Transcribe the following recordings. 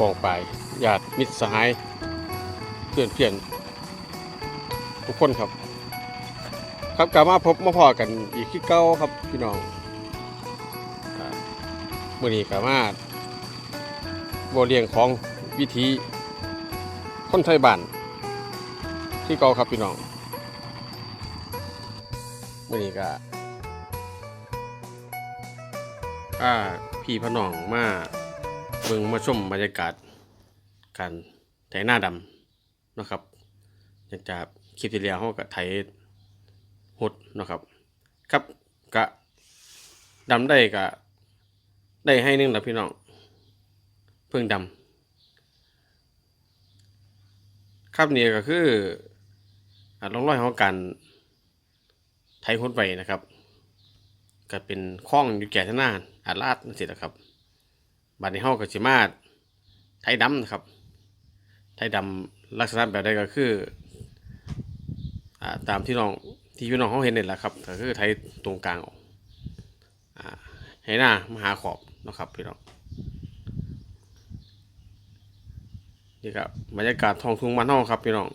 วัสดีครับพี่น้องปองปายญาติมิตรสหายเพื่อนเพื่อนทุกคนครับ ครับกลับมาพบมาพอกันอีกที่เก้าครับพี่น้องอ่ามื่อนี้กลับมาบเรียงของวิธีคนไทยบ้านที่เก่าครับพี่น้องมื่อนี้ก็อ่าพี่พน้องมา เบิ่งมาชมบรรยากาศการไถหน้าดำนะครับจากจากคลิปที่แล้วเขาก็ไถหดนะครับ ครับกะดำได้กะได้ให้นึงแล้วพี่น้องเพิ่งดำครับนี่ก็คืออ่าร่องรอยของการไถหดไว้นะครับก็เป็นคล้องอยู่แก่ทานาอาลาดนั่นสินะครับ บัดนี้เฮาก็สิมาไทยดำนะครับ ไทยดำลักษณะแบบใดก็คืออ่าตามที่น้องที่พี่น้องเขาเห็นนี่แหละครับก็คือไทยตรงกลางออกอ่าให้หน้ามหาขอบนะครับพี่น้องนี่ครับบรรยากาศท้องทุ่งบ้านเฮาครับพี่น้อง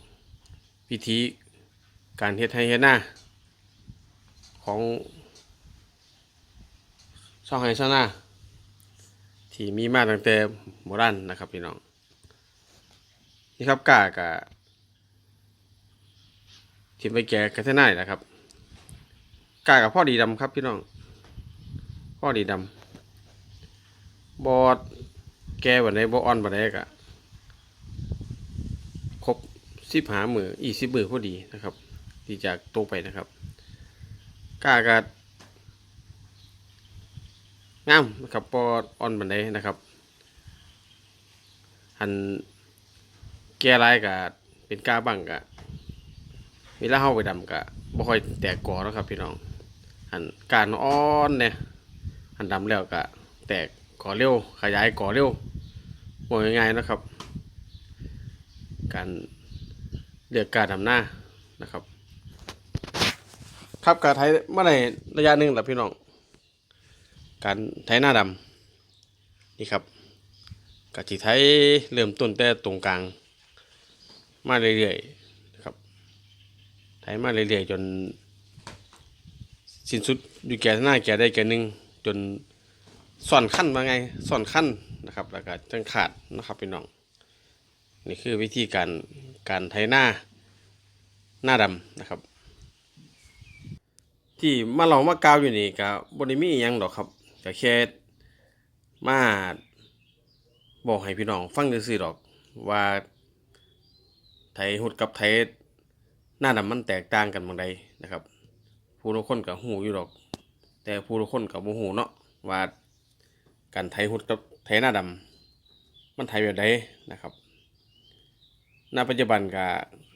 พิธีการเฮ็ดให้เฮ็ดหน้าของช่องไฮช่องหน้า ที่มีมาตั้งแต่โบราณนะครับพี่น้องนี่ครับกากะที่ไปแก่กันที่ไหนนะครับกากับพ่อดีดำครับพี่น้องพ่อดีดำบอดแก่วันไหนบออ่อนวันไหนกะครบสิบหามืออีสิบมือพอดีนะครับ ที่จากตไปนะครับกากะ งามนะครับปออ่อนบันไดนะครับหันแก่ลายกับเป็นกาบังกะเวลาเข้าไปดำกะบ่ค่อยแตกกอแล้วครับพี่น้องหันการอ่อนเนี่ยหันดำแล้วกะแตกกอเร็วขยายกอเร็วบอกง่ายๆนะครับ การเลือกการดำหน้านะครับ ครับการไทยเมื่อไหร่ระยะหนึ่งแหละพี่น้อง การไถหน้าดำนี่ครับกะจิไถเริ่มต้นแต่ตรงกลาง มาเรื่อยๆนะครับไถมาเรื่อยๆจน สิ้นสุดอยู่แก่หน้าแก่ได้แก่หนึ่งจนส่อนขั้นมาไงส่อนขั้นนะครับแล้วก็จังขาดนะครับพี่น้องนี่คือวิธีการการไถหน้าหน้าดำนะครับ ที่มาลองมากาวอยู่นี่ก็บริมีอหยังดอกครับ ก็แค่มาบอกให้พี่น้องฟังซื่อๆดอกว่าไทยหุดกับไทยหน้าดำมันแตกต่างกันบางใดนะครับ ผู้ทุกคนกับหูอยู่ดอก แต่ผู้ทุกคนกับโมหูเนาะว่าการไทยหุดกับไทยหน้าดำมันไทยแบบใดนะครับณปัจจุบันก็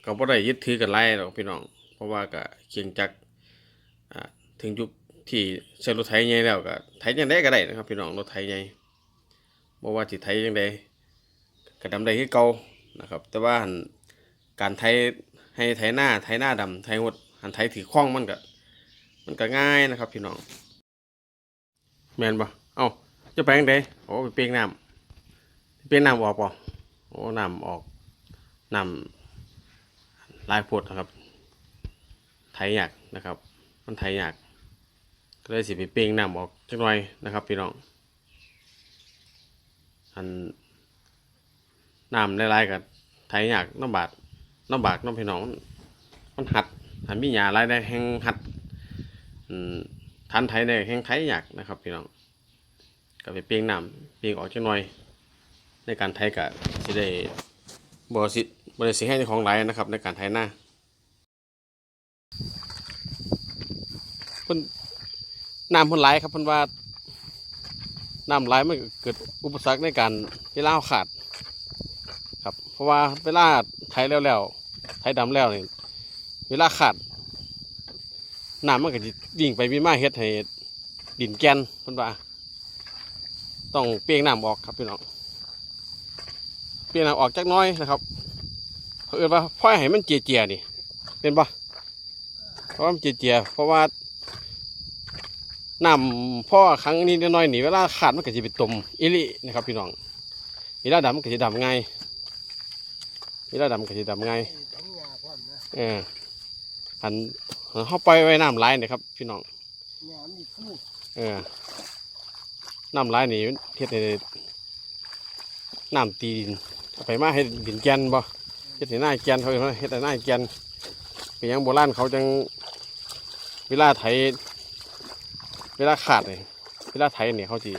ก็บ่ได้ยึดถือกันไล่ดอกพี่น้อง เพราะว่าก็เคียงจักถึงยุค ที่ใช้รถไถใหญ่แล้วก็ไถยังได้ก็ได้นะครับ พี่น้องรถไถใหญ่บ่ว่าสิไถยังไดก็ดำได้คือเก่านะครับ แต่ว่าการไถให้ไถหน้าไถหน้าดำไถหดหันไถถือคล้องมันก็มันก็ง่ายนะครับ พี่น้องแม่นบ่เอ้าจะไปยังไดโอ้ไปเปียงน้ำเปียงน้ำออกบ่โอ้น้ำออกน้ำลายพดนะครับ ไถยากนะครับ มันไถยาก ก็เลยสิไปเปล่งน้ำออกจักหน่อยนะครับ พี่น้องอันน้ำหลายๆกับไถยยากน้ำบาดน้ำบากน้ำพี่น้องมันหัดหันมีหยาหลายได้แห้งหัดทันไถได้แห้งไถยยากนะครับ พี่น้องก็ไปเปล่งน้ำเปล่งออกจักหน่อย ในการไถกะสิได้บ่สิบ่ได้สิให้เจ้าของหลายนะครับ ในการไถหน้าเพิ่น น้ำพิ่นไหลครับพิ่นว่าน้ำไหลมันเกิดอุปสรรคในการเวลาเราขาด ครับ เพราะว่าเวลาไถแล้วแล้วไถดำแล้วนี่เวลาขาดน้ำมันก็จะวิ่งไปวิ่งมาเฮ็ดให้ดินแกนพิ่นว่าต้องเปลี่ยนน้ำออกครับพี่น้องเปลี่ยนน้ำออกจักน้อยนะครับเขาเอ่นว่าพ่อยให้มันเจียๆนี่เป็นปะเพราะมันเจียๆเพราะว่า น้ำพ่อครั้งนี้น้อยๆนี่เวลาขาดมันก็จะเป็นตุ่มอิลินะครับพี่น้องเวลาดำมันก็จะดำไงเวลาดำก็จะดำง่ายทั้งเออหันเขาปไว้น้ำไหลนะครับ พี่น้องเออน้ำไหลนี่เฮ็ดให้น้ำตีนไปมาให้ดินแกนบ่เฮ็ดให้หน้าแกนเขาเอิ้นว่าเฮ็ดให้หน้าแกนเป็นยังโบราณเขาจังเวลาไถ เวลาขาดนี่เวลาไถนี่ยเขาสิ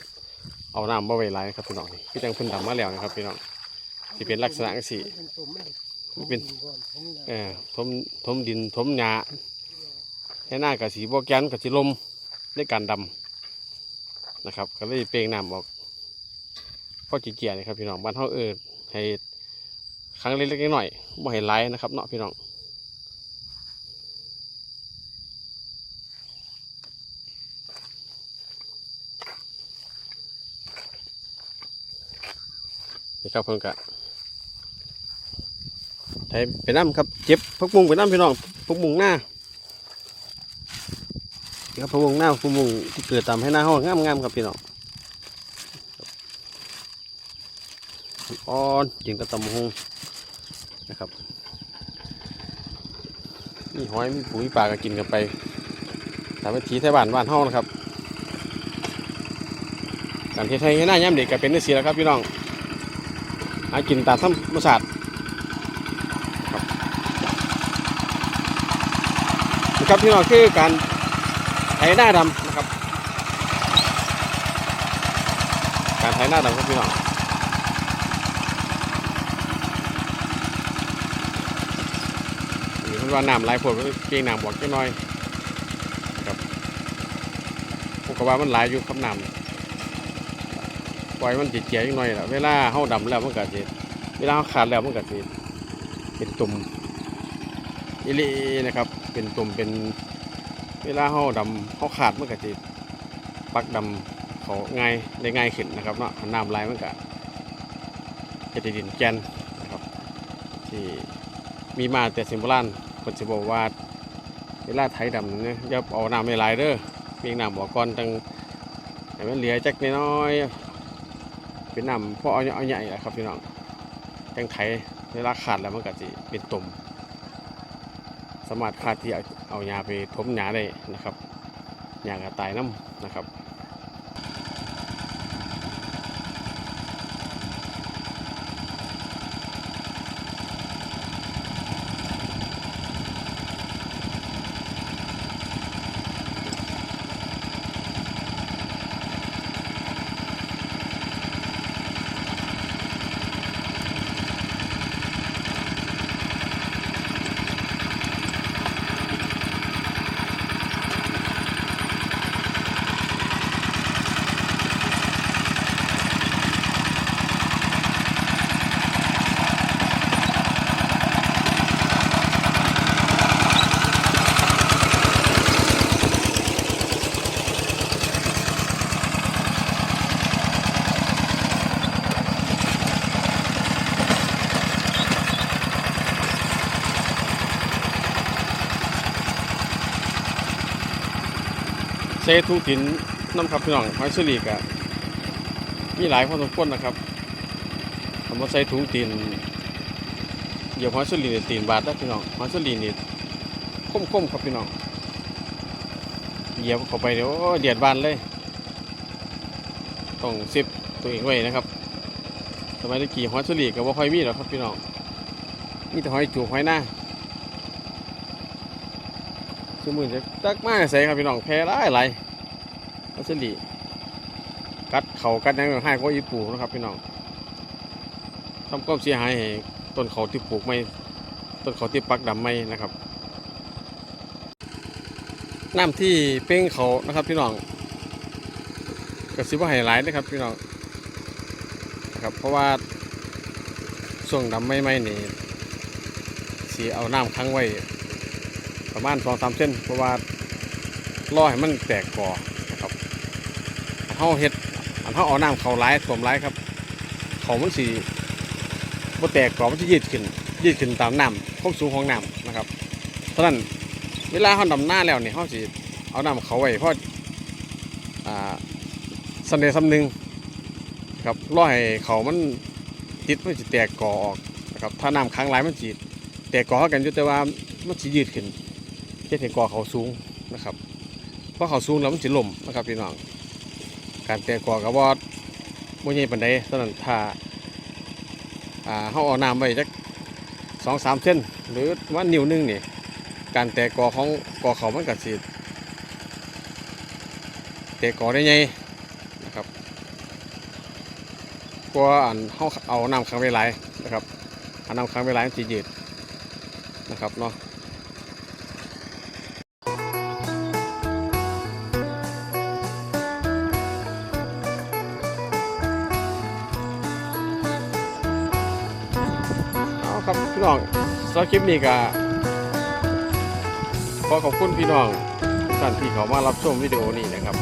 เอาน้ำมาไว้ไหลครับพี่น้องนี่คือจังเพิ่นดำมาแล้วนะครับพี่น้องสิเป็นลักษณะจังซี่เป็นเป็นก่อทมทมดินทมหญ้าให้หน้ากับสีบัวแกนกับสีลมในการดำนะครับ ก็เลยเปลงน้ำออกพ่อเกี่ยๆนี่ครับพี่น้องบ้านเฮาเออให้ครั้งเล็กๆน้อยๆบ่ให้ไหลนะครับเนาะพี่น้อง ครับเพิ่นกะไทยไปน้ำครับเจ็บพักมุงไปน้ำพี่น้องพักมุงหน้าครับพักมุงหน้าพักมุงที่เกิดตามให้หน้าห้องงามงามๆครับพี่น้องอ่อนจิงกระตำหงนะครับมีหอยมีปุ๋ยปลาก็กินกันไปตามวิถีไทยบ้านบ้านเฮานะครับการเทไทยให้หน้าย่ำเด็กก็เป็นนี่สิแล้วครับพี่น้อง หากินตามธรรมชาตินะครับพี่น้องคือการไถหน้าดำนะครับ การไถหน้าดำครับพี่น้องนี่เพิ่นว่าน้ำหลายพวกก็เก่งน้ำบอกแค่น้อยครับพวกก็ว่ามันหลายอยู่ครับน้ำ ล่อยมันเจียๆอีกหน่อยแหละเวลาเฮาดำแล้วมันก็สิเวลาเฮาขาดแล้วมันก็สิเป็นตุ่มอิลีนะครับ เป็นตุ่มเป็นเวลาเขาดำเขาขาดมันก็จะปักดำเขาง่ายได้ง่ายขึ้นนะครับเนาะน้ำลายมันก็จะได้ดินแกนนะครับ ที่มีมาแต่สิมโบราณคนจะบอกว่าเวลาไถดำเนี่ยอย่าเอาน้ำไม่หลายเด้อเพียงน้ำบ่อก่อนตั้งให้มันเหลือจักน้อย เป็นน้ำพอเอาเอาใหญ่แหละครับพี่น้องแตงไถเวลาขาดแล้วมันก็จะเป็นตุ่มสามารถขาดที่เอาเอายาไปทมหญ้าได้นะครับหญ้ากระตายน้ำนะครับ เซทุถินน้ำครับพี่น้องหอยสุรีกะมีหลายพอสมควรนะครับคำว่าใส่ถุงตีนเหยียบหอยสุรีเนี่ยตีนบาดแล้วพี่น้องหอยสุรีนี่คมๆครับพี่น้องเหยียบเข้าไปเดี๋ยวโอ้เดียดบานเลยต้องซิบตัวเองไว้นะครับสมัยตะกี้หอยสุรีกับว่าค่อยมีหรอกครับพี่น้องมีแต่หอยจูหอยหน้า ชั่วโมงจะตักมาใส่ครับพี่น้องแพ้หลายหลายอัสลีกัดเขากัดยังให้ก็อีปูนะครับพี่น้องทำความเสียหายให้ต้นเขาที่ปลูกไม่ต้นเขาที่ปักดำไม่นะครับน้ำที่เป้งเขานะครับพี่น้องกระซิบว่าให้หลายนะครับพี่น้องนะครับเพราะว่าช่วงดำไม่ไม่นี่สีเอาน้ำค้างไว้ ประมาณสองสามเส้นเพราะว่าล่อให้มันแตกก่อนะครับอันเฮาเฮ็ดอันเฮาเอาน้ำเขาไหลายถ่วมไหลายครับ เขามันสีบ่แตกก่อมันจะยืดขึ้น ยืดขึ้นตามน้ำความสูงของน้ำนะครับเพราะนั้นเวลาเฮาดำหน้าแล้วเนี่ยเฮาสิเอาน้ำเขาไว้เพราะาสำเร็จสำนึงครับรอให้เขามันติดมันจะแตกกอออกนะครับถ้าน้ำค้างหลายมันจีแตกก่อเข้ากันอยู่แต่ว่ามันจะยืดขึ้น เฮ็ดให้กอเขาสูงนะครับเพราะเขาสูงแล้วมันจะล่มนะครับพี่น้องการแตกกอกับว่าบ่ใหญ่ปานใดเท่านั้นถ้าอ่าเฮาเอาน้ำไว้จักสองสามเส้นหรือว่านิ้วนึงนี่การแตกกอของกอเขามันก็สิเตะกอได้ไงนะครับกลัวอันเขาเอาน้ำค้างไว้หลายนะครับอาน้ำค้างไว้หลายมันจะยืดนะครับเนาะ พี่น้องสำหรับคลิปนี้ก็ขอขอบคุณพี่น้องท่านที่เขามารับชมวิดีโอนี้นะครับ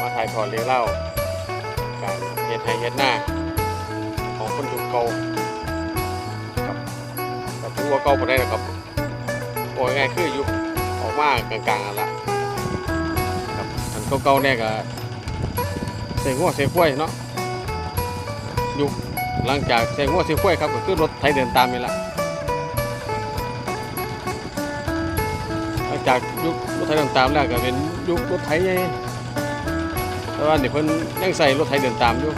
มาถ่ายทอดเรื่องเล่าการเฮ็ดไห้เฮ็ดหน้าของคนยุคเก่าครับแต่ถึงว่าเก่าบ่ได้หรอกครับโอ้ยง่ายคือยุคออกมากลางๆละครับอันเก่าๆเนี่ยก็ใส่หัวใส่ข้วยเนาะยุค หลังจากใส่หัวใส่ข้วยครับก็คือรถไถเดินตามนี่แหละหลังจากยุครถไถเดินตามแล้วก็เป็นยุครถไถใหญ่แต่ว่าเดี๋ยวเพิ่นยังใส่รถไถเดินตามอยู่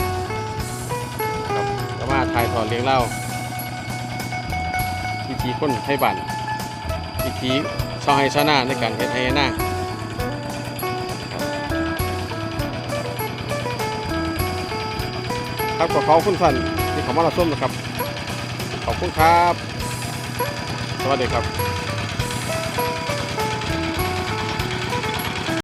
ครับก็มาถ่ายทอดเลี้ยงเล่าวิธีคนไทยบ้านวิธีชาวไฮชาวนาในการเฮ็ดไฮหน้าครับก็ขอบคุณท่าน ที่เข้ามารับชมนะครับ ขอบคุณครับ สวัสดีครับ